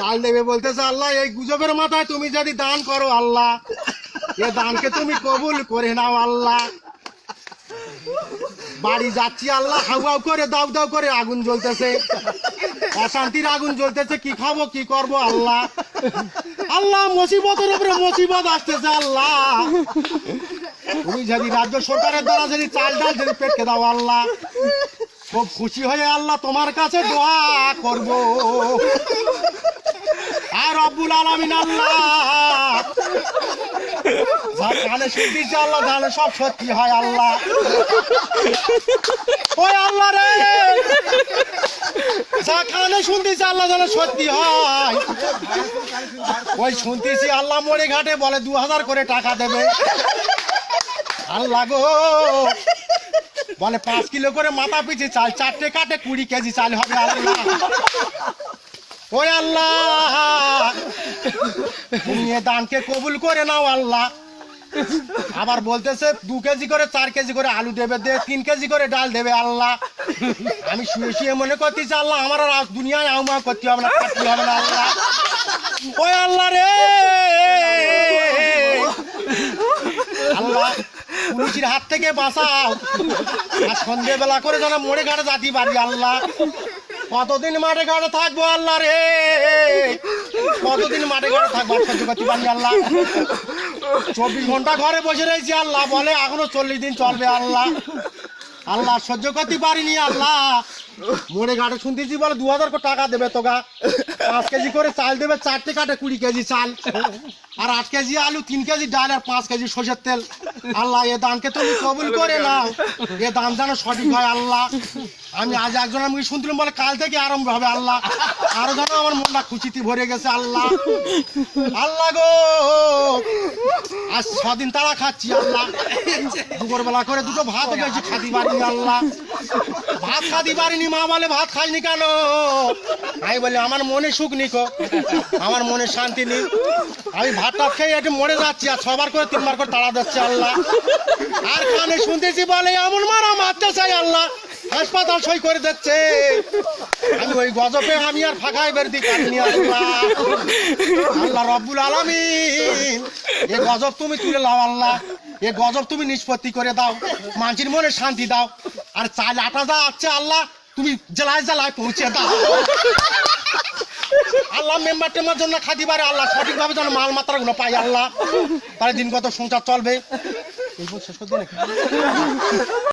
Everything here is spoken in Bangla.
ডাল দেবে বলতেছে, আল্লাহ, এই গুজবের মাথায় তুমি যদি দান করো, আল্লাহ। এ দানকে তুমি কবুল করে নাও, আল্লাহ। বাড়ি যাচ্ছি, আল্লাহ, হাউ হাউ করে, দাউ দাউ করে আগুন জ্বলতেছে। অশান্তির আগুন জ্বলতেছে, কি খাব, কি করব, আল্লাহ। আল্লাহ, মুসিবতের উপরে মুসিবত আসতেছে, আল্লাহ। তুমি যদি রাজ্য সরকারের দ্বারা যদি চাল ডাল যদি পেটকে দাও, আল্লাহ। খুব খুশি হয়ে আল্লাহ তোমার কাছে দোয়া করব। রব্বুল আলামিন জানে সব সত্যি হয় আল্লাহ। আল্লাহ রে। আল্লাহ সত্যি হয়। ওই শুনতেছি আল্লাহ মরে ঘাটে বলে দু হাজার করে টাকা দেবে। আল্লাহ গো। বলে পাঁচ কিলো করে মাথা পিছিয়ে চাল, চারটে কাটে কুড়ি কেজি চাল হবে আল্লাহ। ওই আল্লাহ। তুমি দানকে কবুল করে নাও আল্লাহ। আবার বলতেছে, দু কেজি করে, চার কেজি করে আলু দেবে, দে, তিন কেজি করে ডাল দেবে আল্লাহ। আমি শুয়ে শুয়ে মনে করতেছি, আল্লাহ, আমার আর দুনিয়ায় আউমা করতে হবে না খাটতে হবে না আল্লাহ। ওই আল্লাহ রে। আল্লাহ, পুলিশের হাত থেকে বাঁচাও। আর সন্ধেবেলা করে যেন মোড়ে ঘাটে জাতি পারি আল্লাহ। কতদিন মাঠে ঘাটে থাকব আল্লাহ রে? কতদিন মাঠে ঘাটে থাকব? সহ্য করতে পারি আল্লাহ। চব্বিশ ঘণ্টা ঘরে বসে রয়েছি আল্লাহ, বলে এখনও চল্লিশ দিন চলবে আল্লাহ। আল্লাহ সহ্য করতে পারিনি আল্লাহ। মোড়ে ঘাটে শুনতেছি বলে দু হাজার টাকা দেবে তোগা পাঁচ কেজি করে চাল দেবে চারটে কাটে কুড়ি কেজি চাল। আর আট কেজি আলু তিন কেজি ডাল আর পাঁচ কেজি সর্ষের তেল। আল্লাহ এ দানকে তুমি কবুল করে নাও। এ দান যেন সঠিক হয় আল্লাহ। আমি আজ একজন আমি শুনছিলাম বলে কাল থেকে আরম্ভ হবে আল্লাহ। আরও যেন আমার মনটা খুশিতে ভরে গেছে আল্লাহ। আল্লাহ গো! আজ ছদিন তারা খাচ্ছি আল্লাহ। দুপুর বেলা করে দুটো ভাত গেছি খাতি পারিনি আল্লাহ। ভাত খাতি পারিনি, মা বলে ভাত খাইনি কেন? আমি বলি আমার মনে সুখ নিকো আমার মনে শান্তি নেই। আমি ভাত টাত খেয়ে একটু মরে যাচ্ছি, আর ছবার করে, তিনবার করে তাড়া দিচ্ছে আল্লাহ। আর কানে শুনতেছি বলে, এমন মারা মারতে চাই আল্লাহ। হাসপাতাল সই করে দিচ্ছে। আমি ওই গজবে আমি আর ফাঁকায় বের পারিনি আল্লাহ। আল্লাহ রব্বুল আলামিন, এ গজব তুমি তুলে লাও আল্লাহ। এ গজব তুমি নিষ্পত্তি করে দাও। মানুষের মনে শান্তি দাও। আর চাল আটা যা আছে আল্লাহ, তুমি জেলায় জেলায় পৌঁছে দাও। আল্লাহ মেম্বার টেম্বার জন্য খাতি পারে আল্লাহ সঠিকভাবে যেন মাল মাত্রা গুলো পাই আল্লাহ। তাহলে দিন কত সংসার চলবে। এই শেষ করে দিলে